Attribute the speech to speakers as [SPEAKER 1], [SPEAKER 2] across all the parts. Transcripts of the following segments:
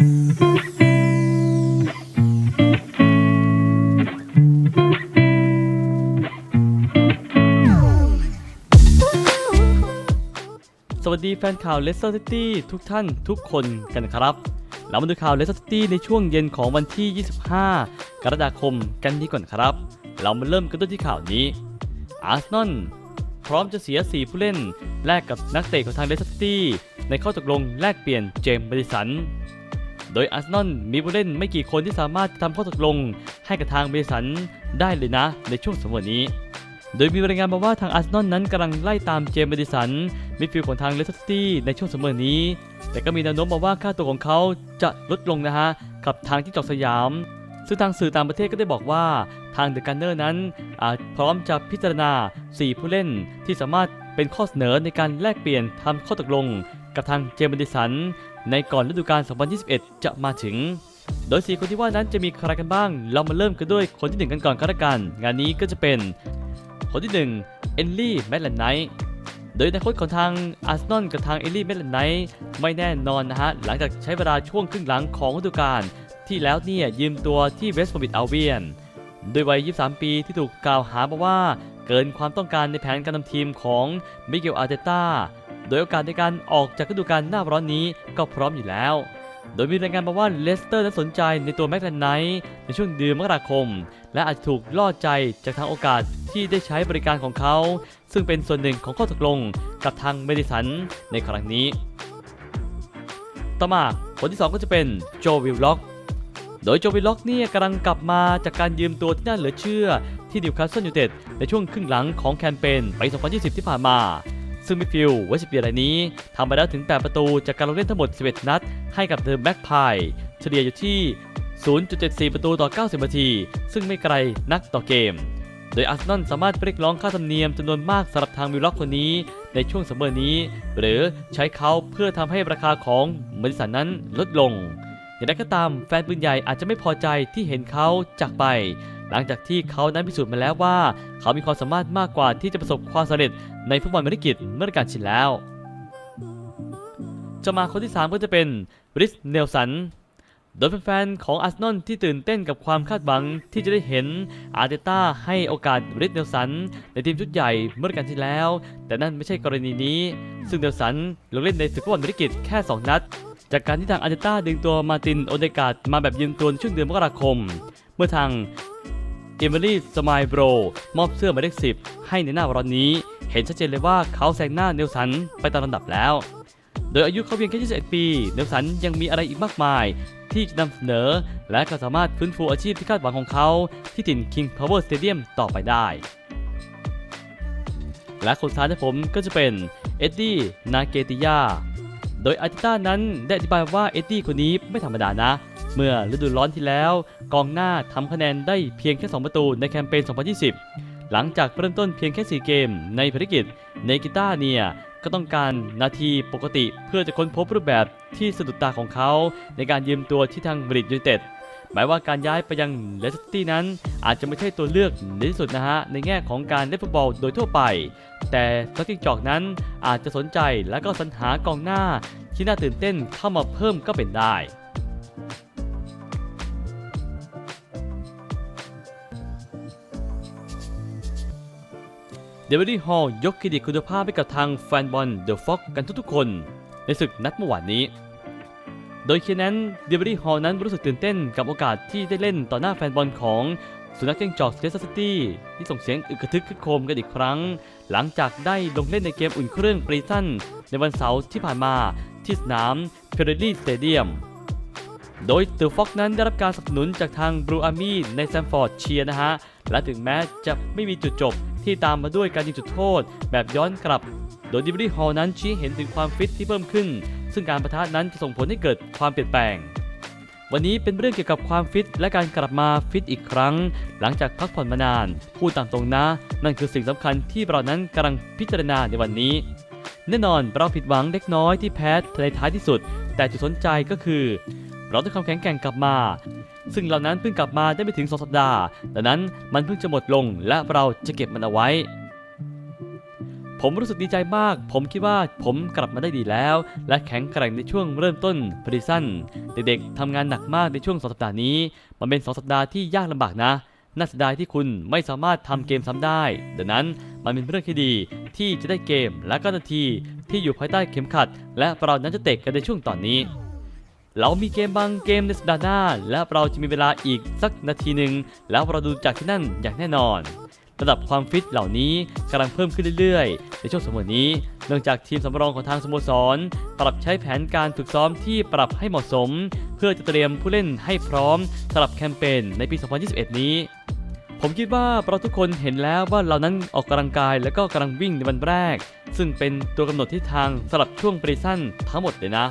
[SPEAKER 1] สวัสดีแฟนข่าวเลสเตอร์ซิตี้ทุกท่านทุกคนกันครับ เรามาดูข่าวเลสเตอร์ซิตี้ในช่วงเย็นของวันที่ 25 กรกฎาคมกันดีก่อนครับ เรามาเริ่มกันด้วยที่ข่าวนี้ อาร์เซนอลพร้อมจะเสีย 4 ผู้เล่น แลกกับนักเตะของทางเลสเตอร์ซิตี้ในข้อตกลงแลกเปลี่ยนเจมส์บริสัน โดยอาร์เซนอลมีผู้เล่นไม่กี่คนที่สามารถทำข้อตกลง ให้กับทางบริสันได้เลยนะในช่วงสมวันนี้ โดยมีรายงานมาว่าทางอาร์เซนอลนั้นกำลังไล่ตามเจมส์บริสันมิดฟิลด์ของทางเลสเตอร์ซิตี้ในช่วงสมอนี้ แต่ก็มีแนวโน้มมาว่าค่าตัวของเขาจะลดลงนะฮะกับทางที่จอกสยามซึ่งทางสื่อต่างประเทศก็ได้บอกว่าทางเดอะกันเนอร์นั้นอาจพร้อมจะพิจารณา 4 ผู้เล่นที่สามารถเป็นข้อเสนอในการแลกเปลี่ยนทำข้อตกลง กับทางเจมส์บริสัน ในก่อนฤดูกาล 2021 จะมาถึง โดย 4 คนที่ว่านั้นจะมีใครกันบ้าง เรามาเริ่มกันด้วยคนที่หนึ่งกันก่อนก็แล้วกัน งานนี้ก็จะเป็น คนที่ 1 เอนลี่แมตแลนไนท์โดยในโค้ชของทางอาร์เซนอลกับทางเอลลี่เมลนไนท์ไม่แน่นอนนะฮะ หลังจากใช้เวลาช่วงครึ่งหลังของฤดูกาลที่แล้วเนี่ยยืมตัวที่เวสต์บรอมิดอัลเวียนโดยวัย 23 ปีที่ถูกกล่าวหามาว่าเกินความต้องการในแผนการนำทีมของมิเกลอาร์เตต้า โดยโอกาสในการออกจากฤดูกาลหน้าร้อนนี้ก็พร้อมอยู่แล้ว โดยมีรายงานมาว่าเลสเตอร์นั้นสนใจในตัวแม็กแลนไนท์ในช่วงเดือนมกราคม และอาจจะถูกล่อใจจากทางโอกาสที่ได้ใช้บริการของเขา ซึ่งเป็นส่วนหนึ่งของข้อตกลงกับทางเมดิสันในครั้งนี้ ต่อมาคนที่ 2 ก็จะเป็นโจวิลล็อกโดยโจวิลล็อกเนี่ยกำลังกลับมาจากการยืมตัวที่น่าเหลือเชื่อที่นิวคาสเซิลยูไนเต็ดในช่วงครึ่งหลังของแคมเปญปี2020 ที่ผ่านมา ซึ่งมิดฟิลด์เวสต์เปียรายนี้ทำไปแล้วถึง 8 ประตูจากการลงเล่นทั้งหมด 11 นัด ให้กับเดอะแบ็กพายเฉลี่ยอยู่ที่ 0.74 ประตูต่อ 90 นาที ซึ่งไม่ไกลนักต่อเกม โดยอาร์เซนอลสามารถเรียกร้องค่าธรรมเนียมจำนวนมากสำหรับทางวิลล็อกคนนี้ ในช่วงซัมเมอร์นี้ หรือใช้เขาเพื่อทำให้ราคาของบริษัทนั้นลดลง อย่างไรก็ตามแฟนปืนใหญ่อาจจะไม่พอใจที่เห็นเขาจากไป หลังจากที่เขานั้นพิสูจน์มาแล้วว่า เขามีความสามารถมากกว่าที่จะประสบความสำเร็จในฟุตบอลเมริกิตเมื่อกาลที่แล้ว จะมาคนที่ 3 ก็จะเป็นริสเนลสันโดยแฟนๆของอาร์เซนอลที่ตื่นเต้นกับความคาดหวังที่จะได้เห็นอาร์เตต้าให้โอกาสริสเนลสันในทีมชุดใหญ่เมื่อกาลที่แล้ว แต่นั่นไม่ใช่กรณีนี้ ซึ่งเนลสันลงเล่นในศึกฟุตบอลเมริกิตแค่ 2 นัด จากการที่ทางอาร์เตต้าดึงตัวมาตินโอเดกาดมาแบบยืมตัวช่วงเดือนมกราคม เมื่อทางเอมิลี่สมายโบรมอบเสื้อหมายเลข10ให้ในหน้าร้อนนี้ เห็นชัดเจนเลยว่าเขาแซงหน้าเนลสันไปตามลำดับแล้ว โดยอายุเขาเพียงแค่21ปี เนลสันยังมีอะไรอีกมากมาย ที่จะนำเสนอ และก็สามารถฟื้นฟูอาชีพที่คาดหวังของเขา ที่ถิ่น King Power Stadium ต่อไปได้ และคนสุดท้ายที่ผมก็จะเป็นเอ็ดดี้นาเกติยา โดยอาร์ติต้านั้นได้อธิบายว่าเอ็ดดี้คนนี้ไม่ธรรมดานะ เมื่อฤดูร้อนที่แล้ว กองหน้าทำคะแนนได้เพียงแค่ 2 ประตูในแคมเปญ 2020 หลังจากเริ่มต้นเพียงแค่ 4 เกมในภารกิจในกีตาร์เนี่ยก็ต้องการนาทีปกติเพื่อจะค้นพบรูปแบบที่สะดุดตาของเขา ในการยืมตัวที่ทางบริดยูเต็ด หมายว่าการย้ายไปยังเลสเตอร์ตี้นั้น อาจจะไม่ใช่ตัวเลือกในที่สุดนะฮะ ในแง่ของการเล่นฟุตบอลโดยทั่วไป แต่ซักกิ้งจอกนั้นอาจจะสนใจและก็สรรหากองหน้า ที่น่าตื่นเต้นเข้ามาเพิ่มก็เป็นได้เดวิดฮอลยกเครดิตคุณภาพให้กับทางแฟนบอลเดอะฟ็อกกันทุกๆคน ในศึกนัดเมื่อวานนี้ โดยเคนนั้นเดวิดฮอลนั้นรู้สึกตื่นเต้นกับโอกาสที่ได้เล่นต่อหน้าแฟนบอลของสุนัขเจ้งจอกเลสเตอร์ซิตี้ที่ส่งเสียงอึกกระทึกคึกโครมกันอีกครั้ง หลังจากได้ลงเล่นในเกมอุ่นเครื่องปรีซันในวันเสาร์ที่ผ่านมาที่สนามเฟเดรี่สเตเดียมโดยเดอฟ็อกนั้นได้รับการสนับสนุนจากทางบรูอามี่ในแซมฟอร์ดเชียร์นะฮะ และถึงแม้จะไม่มีจุดจบที่ตามมาด้วยการยิงจุดโทษแบบย้อนกลับ โดยดิบรีฮอลนั้นชี้เห็นถึงความฟิตที่เพิ่มขึ้น ซึ่งการประทะนั้นจะส่งผลให้เกิดความเปลี่ยนแปลง วันนี้เป็นเรื่องเกี่ยวกับความฟิตและการกลับมาฟิตอีกครั้ง หลังจากพักผ่อนมานาน พูดตามตรงนะ นั่นคือสิ่งสำคัญที่เรานั้นกำลังพิจารณาในวันนี้ แน่นอนเราผิดหวังเล็กน้อยที่แพ้ในท้ายที่สุด แต่จุดสนใจก็คือ เราต้องความแข็งแกร่งกลับมาซึ่งเหล่านั้นเพิ่งกลับมาได้ไม่ถึง 2 สัปดาห์ ดังนั้นมันเพิ่งจะหมดลงและเราจะเก็บมันเอาไว้ ผมรู้สึกดีใจมาก ผมคิดว่าผมกลับมาได้ดีแล้ว และแข็งแกร่งในช่วงเริ่มต้นพรีซันเด็กๆทำงานหนักมากในช่วงสองสัปดาห์นี้ มันเป็นสองสัปดาห์ที่ยากลำบากนะน่าเสียดายที่คุณไม่สามารถทำเกมซ้ำได้ ดังนั้นมันเป็นเรื่องที่ดีที่จะได้เกมและก็นาทีที่อยู่ภายใต้เข็มขัด และเรานั้นจะเตะกันในช่วงตอนนี้ เรามีเกมบางเกมในสัปดาห์หน้า และเราจะมีเวลาอีกสักนาทีหนึ่งแล้วเราดูจากที่นั่นอย่างแน่นอน ระดับความฟิตเหล่านี้กำลังเพิ่มขึ้นเรื่อยๆ ในช่วงสมัยนี้ เนื่องจากทีมสำรองของทางสโมสร ปรับใช้แผนการฝึกซ้อมที่ปรับให้เหมาะสม เพื่อจะเตรียมผู้เล่นให้พร้อมสำหรับแคมเปญในปี 2021 นี้ ผมคิดว่าเราทุกคนเห็นแล้วว่าเรานั้นออกกำลังกายและก็กำลังวิ่งในวันแรก ซึ่งเป็นตัวกำหนดทิศทางสำหรับช่วงปรีสั้นทั้งหมดเลยนะ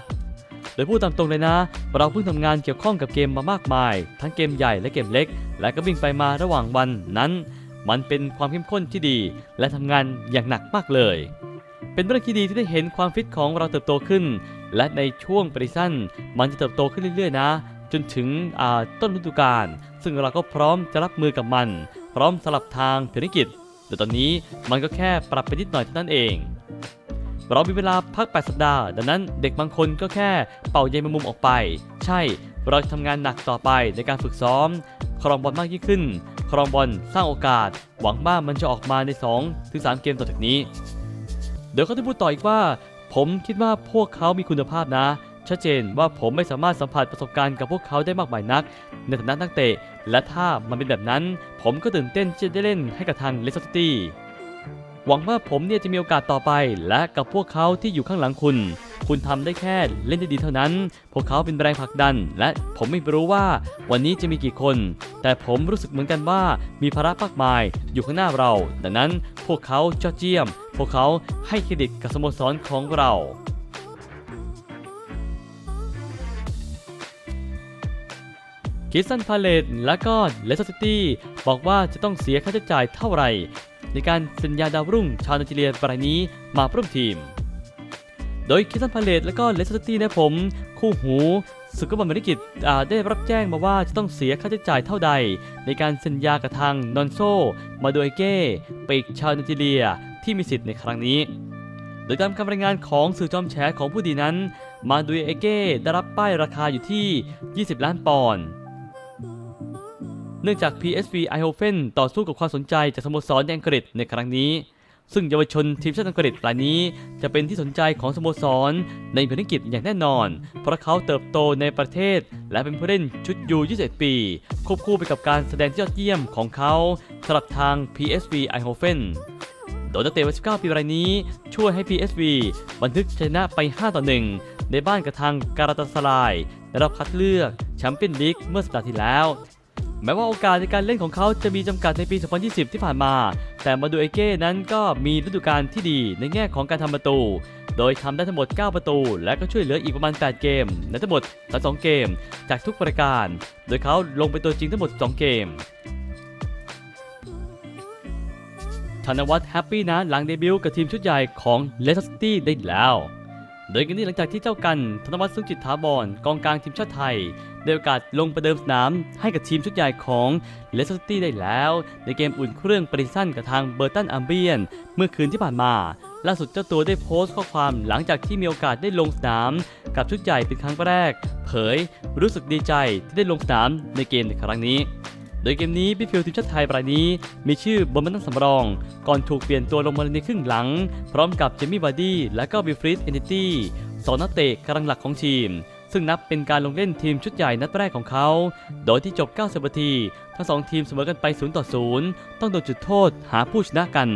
[SPEAKER 1] โดยพูดตามตรงเลยนะ เราเพิ่งทำงานเกี่ยวข้องกับเกมมามากมาย ทั้งเกมใหญ่และเกมเล็ก และก็วิ่งไปมาระหว่างวันนั้น มันเป็นความเข้มข้นที่ดี และทำงานอย่างหนักมากเลย เป็นเรื่องที่ดีที่ได้เห็นความฟิตของเราเติบโตขึ้น และในช่วงปริสั้น มันจะเติบโตขึ้นเรื่อยๆนะ จนถึงต้นฤดูกาลซึ่งเราก็พร้อมจะรับมือกับมัน พร้อมสลับทางภารกิจ แต่ตอนนี้มันก็แค่ปรับไปนิดหน่อยเท่านั้นเองเรามีเวลาพัก 8 สัปดาห์ ดังนั้นเด็กบางคนก็แค่เป่าใยมงมุมออกไป ใช่ เราจะทำงานหนักต่อไปในการฝึกซ้อม ครองบอลมากยิ่งขึ้น ครองบอลสร้างโอกาส หวังว่ามันจะออกมาใน2ถึง3เกมต่อจากนี้ เดี๋ยวเขาจะพูดต่ออีกว่า ผมคิดว่าพวกเขามีคุณภาพนะ ชัดเจนว่าผมไม่สามารถสัมผัสประสบการณ์กับพวกเขาได้มากมายนัก ในฐานะนักเตะ และถ้ามันเป็นแบบนั้น ผมก็ตื่นเต้นที่จะได้เล่นให้กับทางเลสเตอร์ซิตี้หวังว่าผมเนี่ยจะมีโอกาสต่อไป และกับพวกเขาที่อยู่ข้างหลังคุณ คุณทำได้แค่เล่นได้ดีเท่านั้น พวกเขาเป็นแรงผลักดัน และผมไม่รู้ว่าวันนี้จะมีกี่คน แต่ผมรู้สึกเหมือนกันว่ามีภาระมากมายอยู่ข้างหน้าเรา ดังนั้นพวกเขายอดเยี่ยม พวกเขาให้เครดิตกับสโมสรของเราคิสตันพาเลตและก็เลสเตอร์ซิตี้บอกว่าจะต้องเสียค่าใช้จ่ายเท่าไหร่ ในการเซ็นยาดาวรุ่งชาวไนจีเรียรายนี้มาร่วมทีม โดยคิสันพาเลตและก็เลสเตอร์ตี้นะผม คู่หูสุกบอลมริกิตอ่าได้รับแจ้งมาว่าจะต้องเสียค่าใช้จ่ายเท่าใด ในการเซ็นยากับทางนอนโซ มาโดยเก้ปีกชาวไนจีเรียที่มีสิทธิ์ในครั้งนี้ โดยตามคำรรายงานของสื่อจอมแฉของผู้ดีนั้น มาดูเอเก้ได้รับป้ายราคาอยู่ที่ 20 ล้านปอนด์เนื่องจาก PSV Eindhoven ต่อสู้กับความสนใจจากสโมสรในอังกฤษในครั้งนี้ ซึ่งเยาวชนทีมชาติอังกฤษรายนี้จะเป็นที่สนใจของสโมสร ในภารกิจอย่างแน่นอน เพราะเขาเติบโตในประเทศ และเป็นผู้เล่นชุดยู 21 ปี ควบคู่ไปกับการแสดงที่ยอดเยี่ยมของเขาสำหรับทาง PSV Eindhoven โดยนักเตะวัย19 ปีรายนี้ช่วยให้ PSV บันทึกชนะไป 5 ต่อ 1 ในบ้านกับทางการาตาสลายในรอบคัดเลือกแชมเปี้ยนลีกเมื่อสัปดาห์ที่แล้ว แม้ว่าโอกาสในการเล่นของเขาจะมีจำกัดในปี 2020 ที่ผ่านมา แต่มาดูเอเก้นั้นก็มีฤดูกาลที่ดีในแง่ของการทำประตู โดยทำได้ทั้งหมด 9 ประตู และก็ช่วยเหลืออีกประมาณ 8 เกม ในทั้งหมด32เกม จากทุกประการ โดยเขาลงเป็นตัวจริงทั้งหมด 2 เกมธนวัฒน์แฮปปี้นะหลังเดบิวต์กับทีมชุดใหญ่ของเลสเตอร์ซิตี้ได้แล้ว โดยกันนี้หลังจากที่เจ้ากัน ธนวัฒน์ซึ่งจิตถาวรกองกลางทีมชาติไทย ได้โอกาสลงประเดิมสนามให้กับทีมชุดใหญ่ของเลสเตอร์ซิตี้ได้แล้ว ในเกมอุ่นเครื่องปริสั้นกับทางเบอร์ตันอัมเบียน เมื่อคืนที่ผ่านมา ล่าสุดเจ้าตัวได้โพสต์ข้อความหลังจากที่มีโอกาสได้ลงสนาม กับชุดใหญ่เป็นครั้งแรก เผย รู้สึกดีใจที่ได้ลงสนามในเกมในครั้งนี้ โดยเกมนี้พิฟิลทีมชาติไทยรายนี้ มีชื่อบนมาตั้งสำรอง ก่อนถูกเปลี่ยนตัวลงมาในครึ่งหลัง พร้อมกับเจมี่บาร์ดี้และก็บิฟริสเอนติตี้สองนักเตะกำลังหลักของทีม ซึ่งนับเป็นการลงเล่นทีมชุดใหญ่นัดแรกของเขา โดยที่จบ 90นาที ทั้งสองทีมเสมอกันไป 0 ต่อ 0 ต้องโดนจุดโทษหาผู้ชนะกัน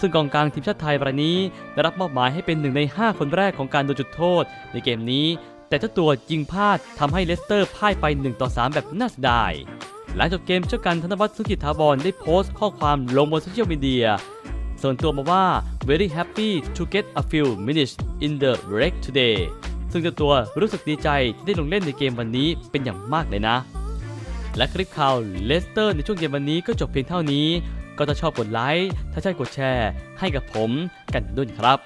[SPEAKER 1] ซึ่งกองกลางทีมชาติไทยรายนี้ได้รับมอบหมายให้เป็นหนึ่งใน 5 คนแรกของการโดนจุดโทษ ในเกมนี้ แต่เจ้าตัวยิงพลาดทำให้เลสเตอร์พ่ายไป 1 ต่อ 3 แบบน่าเสียดาย หลังจบเกมเจ้ากันธนวัฒน์สุกิจถาวรได้โพสต์ข้อความลงบนโซเชียลมีเดียส่วนตัวมาว่า very happy to get a few minutes in the break today ซึ่งเจ้าตัวรู้สึกดีใจที่ได้ลงเล่นในเกมวันนี้เป็นอย่างมากเลยนะ และคลิปข่าวเลสเตอร์ในช่วงเย็นวันนี้ก็จบเพียงเท่านี้ ก็ถ้าชอบกดไลค์ ถ้าใช่กดแชร์ ให้กับผมกันด้วยครับ